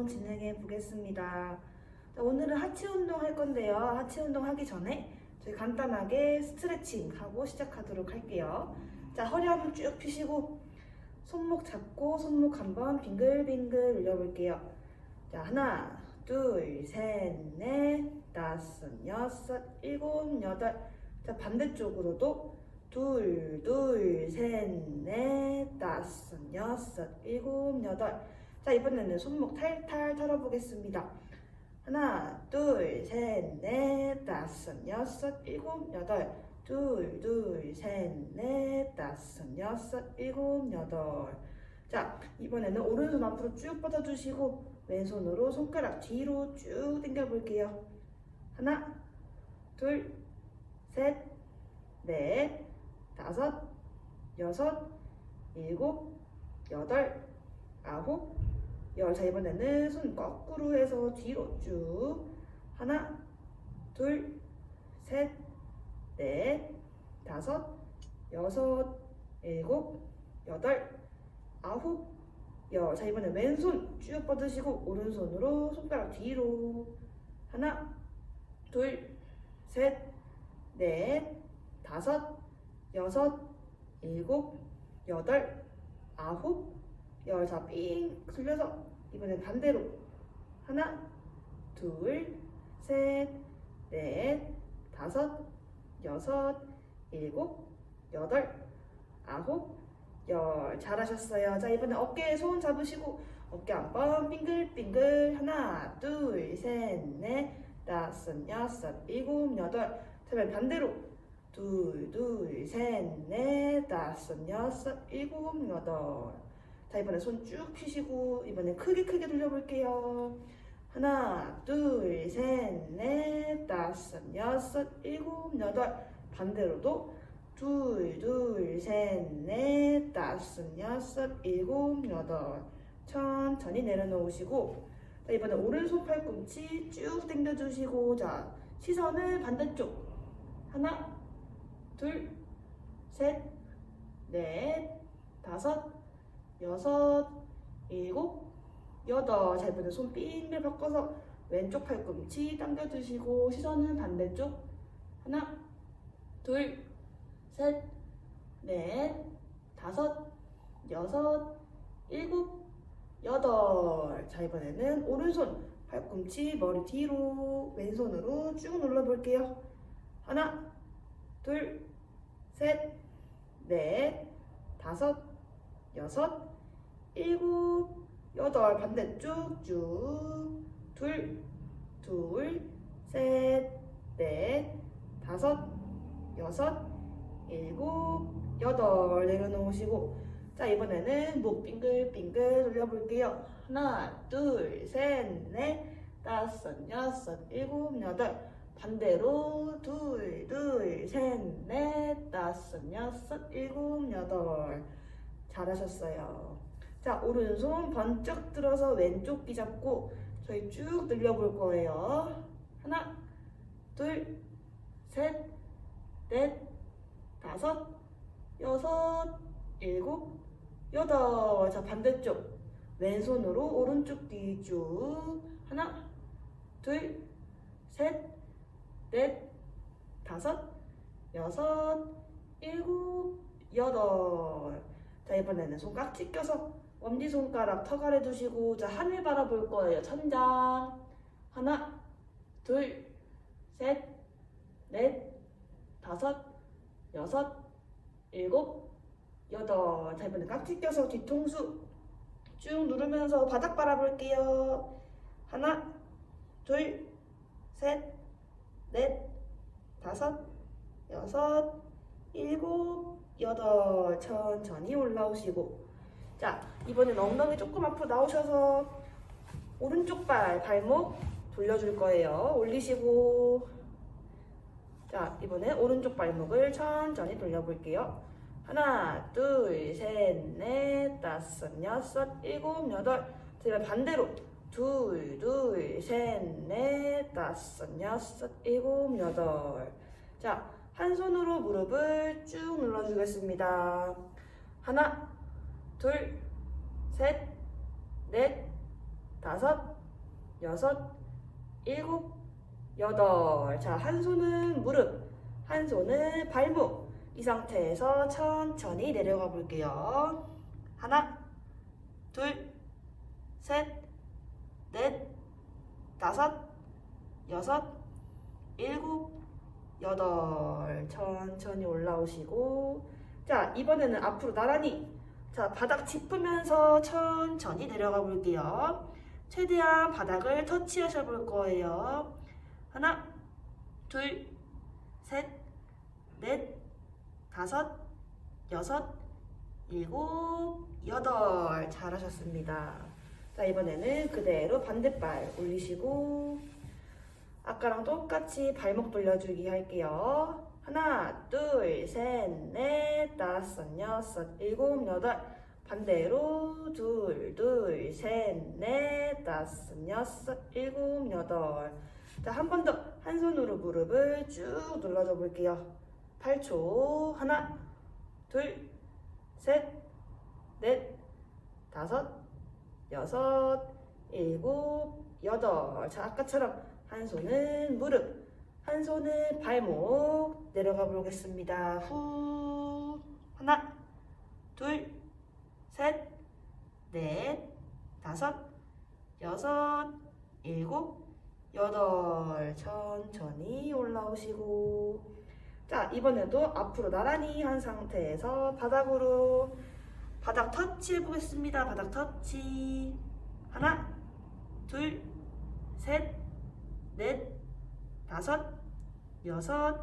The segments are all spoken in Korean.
운동 진행해 보겠습니다. 자, 오늘은 하체 운동 할 건데요. 하체 운동 하기 전에 저희 간단하게 스트레칭 하고 시작하도록 할게요. 자, 허리 한번 쭉 펴시고 손목 잡고 손목 한번 빙글빙글 올려볼게요. 자, 하나, 둘, 셋, 넷, 다섯, 여섯, 일곱, 여덟. 자, 반대쪽으로도 둘, 둘, 셋, 넷, 다섯, 여섯, 일곱, 여덟. 자, 이번에는 손목 탈탈 털어보겠습니다. 하나, 둘, 셋, 넷, 다섯, 여섯, 일곱, 여덟. 둘, 둘, 셋, 넷, 다섯, 여섯, 일곱, 여덟. 자, 이번에는 오른손 앞으로 쭉 뻗어주시고 왼손으로 손가락 뒤로 쭉 당겨볼게요. 하나, 둘, 셋, 넷, 다섯, 여섯, 일곱, 여덟, 아홉, 열. 자, 이번에는 손 거꾸로 해서 뒤로 쭉. 하나, 둘, 셋, 넷, 다섯, 여섯, 일곱, 여덟, 아홉, 열. 자, 이번에 왼손 쭉 뻗으시고 오른손으로 손가락 뒤로. 하나, 둘, 셋, 넷, 다섯, 여섯, 일곱, 여덟, 아홉, 열. 자, 삥 돌려서 이번엔 반대로. 하나, 둘, 셋, 넷, 다섯, 여섯, 일곱, 여덟, 아홉, 열. 잘하셨어요. 자, 이번에 어깨에 손 잡으시고 어깨 한번 빙글빙글. 하나, 둘, 셋, 넷, 다섯, 여섯, 일곱, 여덟. 자, 이번엔 반대로. 둘, 둘, 셋, 넷, 다섯, 여섯, 일곱, 여덟. 자, 이번에 손 쭉 펴시고, 이번에 크게 크게 돌려볼게요. 하나, 둘, 셋, 넷, 다섯, 여섯, 일곱, 여덟. 반대로도 둘, 둘, 셋, 넷, 다섯, 여섯, 일곱, 여덟. 천천히 내려놓으시고, 자, 이번에 오른손 팔꿈치 쭉 당겨주시고, 자, 시선을 반대쪽. 하나, 둘, 셋, 넷, 다섯, 여섯, 일곱, 여덟. 자, 이번에 손 빙글 바꿔서 왼쪽 팔꿈치 당겨주시고, 시선은 반대쪽. 하나, 둘, 셋, 넷, 다섯, 여섯, 일곱, 여덟. 자, 이번에는 오른손 팔꿈치 머리 뒤로 왼손으로 쭉 눌러볼게요. 하나, 둘, 셋, 넷, 다섯, 여섯, 일곱, 여덟. 반대쪽 쭉. 둘, 둘, 셋, 넷, 다섯, 여섯, 일곱, 여덟. 내려놓으시고. 자, 이번에는 목 빙글빙글 돌려볼게요. 하나, 둘, 셋, 넷, 다섯, 여섯, 일곱, 여덟. 반대로 둘, 둘, 셋, 넷, 다섯, 여섯, 일곱, 여덟. 잘하셨어요. 자, 오른손 번쩍 들어서 왼쪽 귀 잡고 저희 쭉 늘려볼 거예요. 하나, 둘, 셋, 넷, 다섯, 여섯, 일곱, 여덟. 자, 반대쪽. 왼손으로 오른쪽 뒤 쭉. 하나, 둘, 셋, 넷, 다섯, 여섯, 일곱, 여덟. 자, 이번에는 손 깍지 껴서 엄지손가락 턱 아래 두시고, 자, 하늘 바라볼 거예요. 천장. 하나, 둘, 셋, 넷, 다섯, 여섯, 일곱, 여덟. 자, 이번에 깍지 껴서 뒤통수 쭉 누르면서 바닥 바라볼게요. 하나, 둘, 셋, 넷, 다섯, 여섯, 일곱, 여덟. 천천히 올라오시고. 자, 이번엔 엉덩이 조금 앞으로 나오셔서 오른쪽 발, 발목 돌려줄 거예요. 올리시고. 자, 이번엔 오른쪽 발목을 천천히 돌려볼게요. 하나, 둘, 셋, 넷, 다섯, 여섯, 일곱, 여덟. 자, 이번 반대로. 둘, 둘, 셋, 넷, 다섯, 여섯, 일곱, 여덟. 자, 한 손으로 무릎을 쭉 눌러주겠습니다. 하나, 둘, 셋, 넷, 다섯, 여섯, 일곱, 여덟. 자, 한 손은 무릎, 한 손은 발목. 이 상태에서 천천히 내려가 볼게요. 하나, 둘, 셋, 넷, 다섯, 여섯, 일곱, 여덟. 천천히 올라오시고. 자, 이번에는 앞으로 나란히. 자, 바닥 짚으면서 천천히 내려가 볼게요. 최대한 바닥을 터치하셔 볼 거예요. 하나, 둘, 셋, 넷, 다섯, 여섯, 일곱, 여덟. 잘하셨습니다. 자, 이번에는 그대로 반대발 올리시고, 아까랑 똑같이 발목 돌려주기 할게요. 하나, 둘, 셋, 넷, 다섯, 여섯, 일곱, 여덟. 반대로 둘, 둘, 셋, 넷, 다섯, 여섯, 일곱, 여덟. 자, 한 번 더 한 손으로 무릎을 쭉 눌러줘 볼게요. 8초. 하나, 둘, 셋, 넷, 다섯, 여섯, 일곱, 여덟. 자, 아까처럼 한 손은 무릎, 한 손은 발목 내려가 보겠습니다. 후. 하나, 둘, 셋, 넷, 다섯, 여섯, 일곱, 여덟. 천천히 올라오시고. 자, 이번에도 앞으로 나란히 한 상태에서 바닥으로 바닥 터치 해보겠습니다. 바닥 터치. 하나, 둘, 셋, 넷, 다섯, 여섯,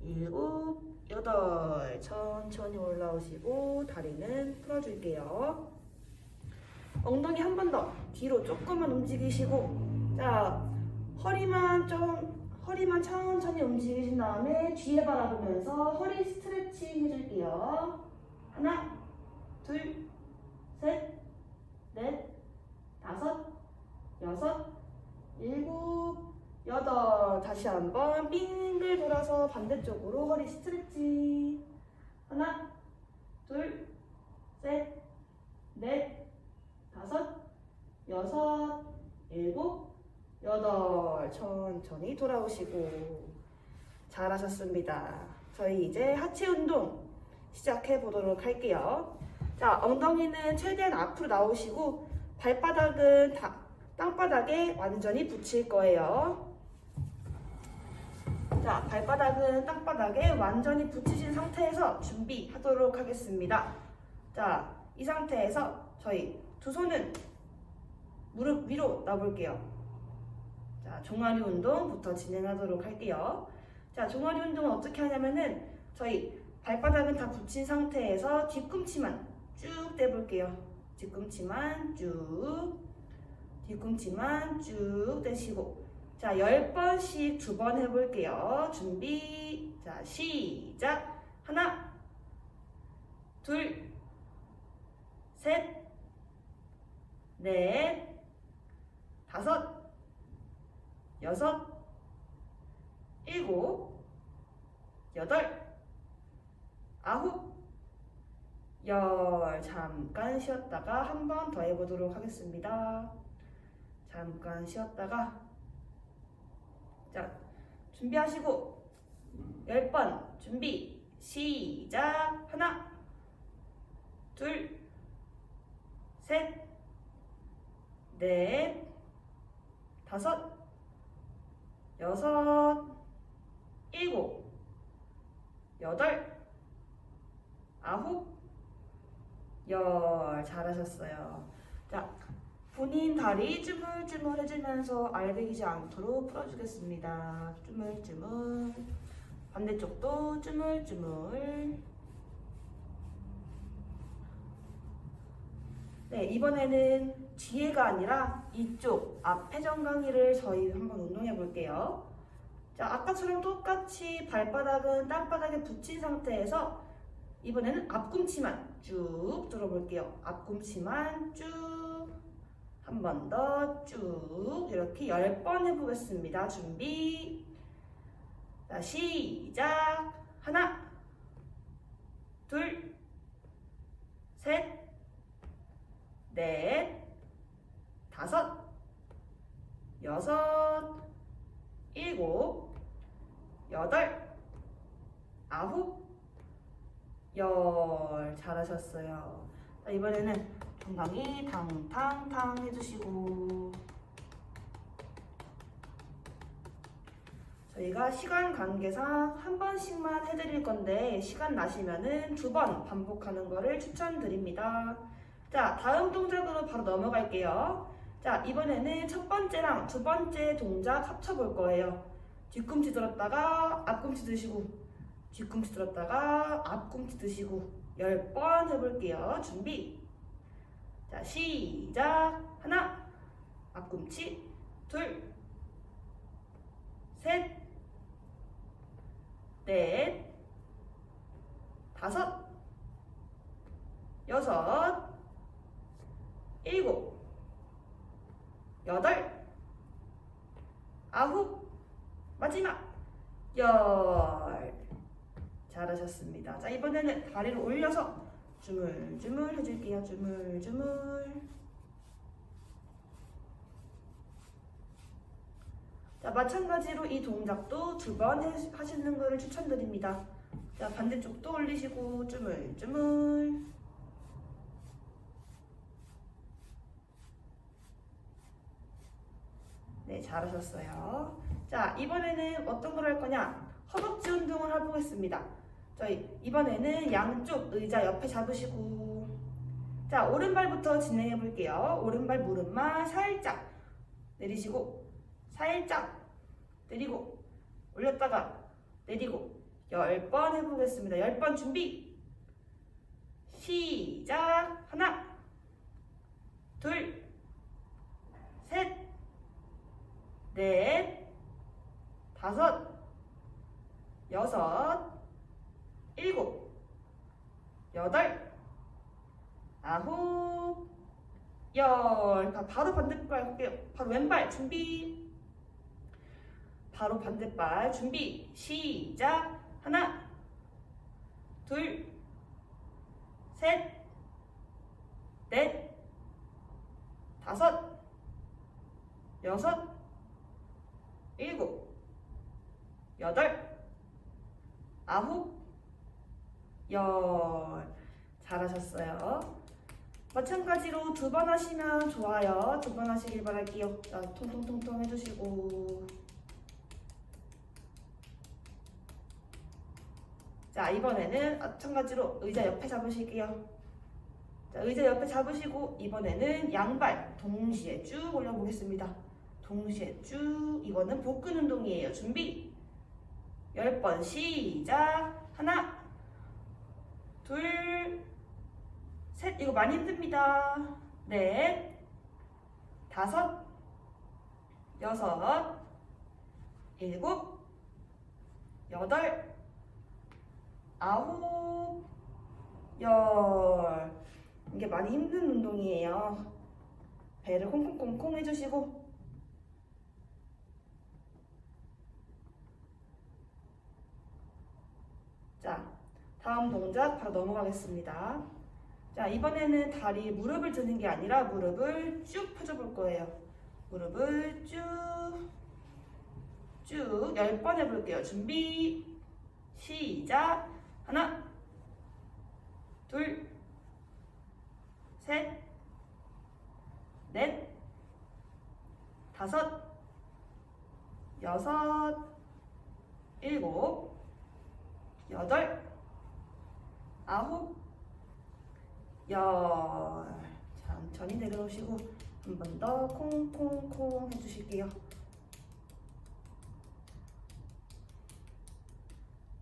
일곱, 여덟. 천천히 올라오시고 다리는 풀어줄게요. 엉덩이 한 번 더 뒤로 조금만 움직이시고 자 허리만 좀 허리만 천천히 움직이신 다음에 뒤에 바라보면서 허리 스트레칭 해줄게요. 하나, 둘, 셋, 넷, 다섯, 여섯, 일곱, 여덟. 다시 한번 빙글 돌아서 반대쪽으로 허리 스트레칭. 하나, 둘, 셋, 넷, 다섯, 여섯, 일곱, 여덟. 천천히 돌아오시고. 잘하셨습니다. 저희 이제 하체 운동 시작해 보도록 할게요. 자, 엉덩이는 최대한 앞으로 나오시고, 발바닥은 다, 땅바닥에 완전히 붙일 거예요. 자, 발바닥은 땅바닥에 완전히 붙이신 상태에서 준비하도록 하겠습니다. 자, 이 상태에서 저희 두 손은 무릎 위로 놔볼게요. 자, 종아리 운동부터 진행하도록 할게요. 자, 종아리 운동은 어떻게 하냐면은 저희 발바닥은 다 붙인 상태에서 뒤꿈치만 쭉 떼볼게요. 뒤꿈치만 쭉, 뒤꿈치만 쭉 떼시고. 자, 10번씩 두 번 해볼게요. 준비. 자, 시작. 하나, 둘, 셋, 넷, 다섯, 여섯, 일곱, 여덟, 아홉, 열. 잠깐 쉬었다가 한 번 더 해보도록 하겠습니다. 잠깐 쉬었다가 자 준비하시고. 열번 준비. 시작. 하나 둘 셋 넷 다섯 여섯 일곱 여덟 아홉 열. 잘하셨어요. 자 본인 다리 주물주물 해주면서 알배기지 않도록 풀어주겠습니다. 주물주물 반대쪽도 주물주물 네 이번에는 뒤에가 아니라 이쪽 앞 회전강이를 저희 한번 운동해 볼게요. 자 아까처럼 똑같이 발바닥은 땅바닥에 붙인 상태에서 이번에는 앞꿈치만 쭉 들어볼게요. 앞꿈치만 쭉 한 번 더 쭉 이렇게 10번 해보겠습니다. 준비. 자, 시작. 하나, 둘, 셋, 넷, 다섯, 여섯, 일곱, 여덟, 아홉, 열. 잘하셨어요. 자, 이번에는 건강히 탕탕탕 해주시고 저희가 시간 관계상 한 번씩만 해드릴 건데 시간 나시면은 두 번 반복하는 거를 추천드립니다. 자, 다음 동작으로 바로 넘어갈게요. 자, 이번에는 첫 번째랑 두 번째 동작 합쳐볼 거예요. 뒤꿈치 들었다가 앞꿈치 드시고, 뒤꿈치 들었다가 앞꿈치 드시고, 열번 해볼게요. 준비. 자, 시작. 하나, 앞꿈치, 둘, 셋, 넷, 다섯, 여섯, 일곱, 여덟, 아홉, 마지막. 열. 잘하셨습니다. 자 이번에는 다리를 올려서 주물 주물 해줄게요. 주물 주물. 자 마찬가지로 이 동작도 두 번 하시는 것을 추천드립니다. 자 반대쪽도 올리시고 주물 주물. 네, 잘하셨어요. 자, 이번에는 어떤 걸 할 거냐? 허벅지 운동을 해보겠습니다. 저희 이번에는 양쪽 의자 옆에 잡으시고, 자, 오른발부터 진행해 볼게요. 오른발 무릎만 살짝 내리시고, 살짝 내리고, 올렸다가 내리고, 열번 해보겠습니다. 열번 준비. 시작. 하나, 둘, 셋, 넷, 다섯, 여섯, 일곱, 여덟, 아홉, 열. 자, 바로 반대발 할게요. 바로 왼발 준비. 바로 반대발 준비. 시작. 하나, 둘, 셋, 넷, 다섯, 여섯, 일곱, 여덟, 아홉, 열. 잘하셨어요. 마찬가지로 두 번 하시면 좋아요. 두 번 하시길 바랄게요. 자, 통통통통 해주시고. 자, 이번에는 마찬가지로 의자 옆에 잡으실게요. 자, 의자 옆에 잡으시고, 이번에는 양발 동시에 쭉 올려보겠습니다. 동시에 쭉 이거는 복근 운동이에요. 준비. 10번 시작. 하나. 둘. 셋. 이거 많이 힘듭니다. 넷. 다섯. 여섯. 일곱. 여덟. 아홉. 열. 이게 많이 힘든 운동이에요. 배를 콩콩콩콩 해주시고 자, 다음 동작 바로 넘어가겠습니다. 자, 이번에는 다리 무릎을 드는 게 아니라 무릎을 쭉 펴줘 볼 거예요. 무릎을 쭉, 쭉, 열번 해볼게요. 준비, 시작. 하나, 둘, 셋, 넷, 다섯, 여섯, 일곱, 여덟, 아홉, 열. 천천히 내려오시고 한 번 더 콩콩콩 해주실게요.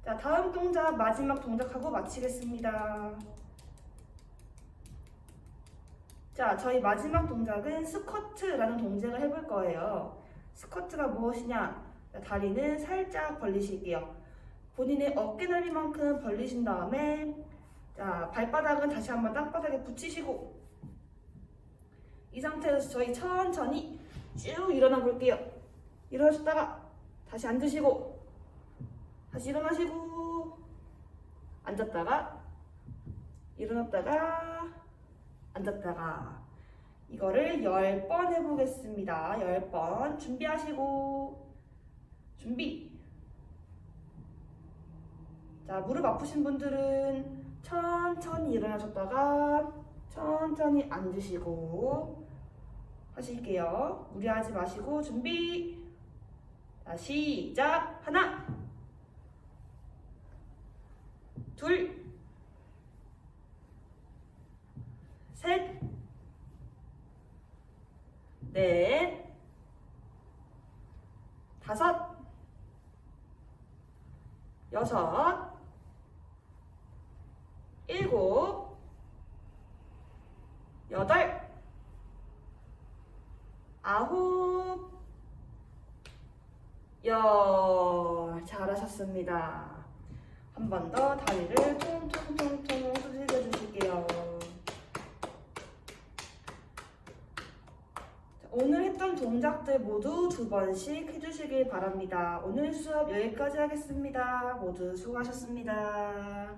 자, 다음 동작 마지막 동작하고 마치겠습니다. 자, 저희 마지막 동작은 스쿼트라는 동작을 해볼 거예요. 스쿼트가 무엇이냐? 자, 다리는 살짝 벌리실게요. 본인의 어깨 넓이만큼 벌리신 다음에 자 발바닥은 다시 한번 땅바닥에 붙이시고 이 상태에서 저희 천천히 쭉 일어나 볼게요. 일어나셨다가 다시 앉으시고 다시 일어나시고 앉았다가 일어났다가 앉았다가 이거를 10번 해보겠습니다. 10번. 준비하시고, 준비. 자, 무릎 아프신 분들은 천천히 일어나셨다가 천천히 앉으시고 하실게요. 무리하지 마시고 준비. 자, 시작. 하나, 둘, 셋, 넷, 다섯, 여섯, 일곱, 여덟, 아홉, 열. 잘하셨습니다. 한 번 더 다리를 통통통통 두들겨 주실게요. 자, 오늘 했던 동작들 모두 두 번씩 해주시길 바랍니다. 오늘 수업 여기까지 하겠습니다. 모두 수고하셨습니다.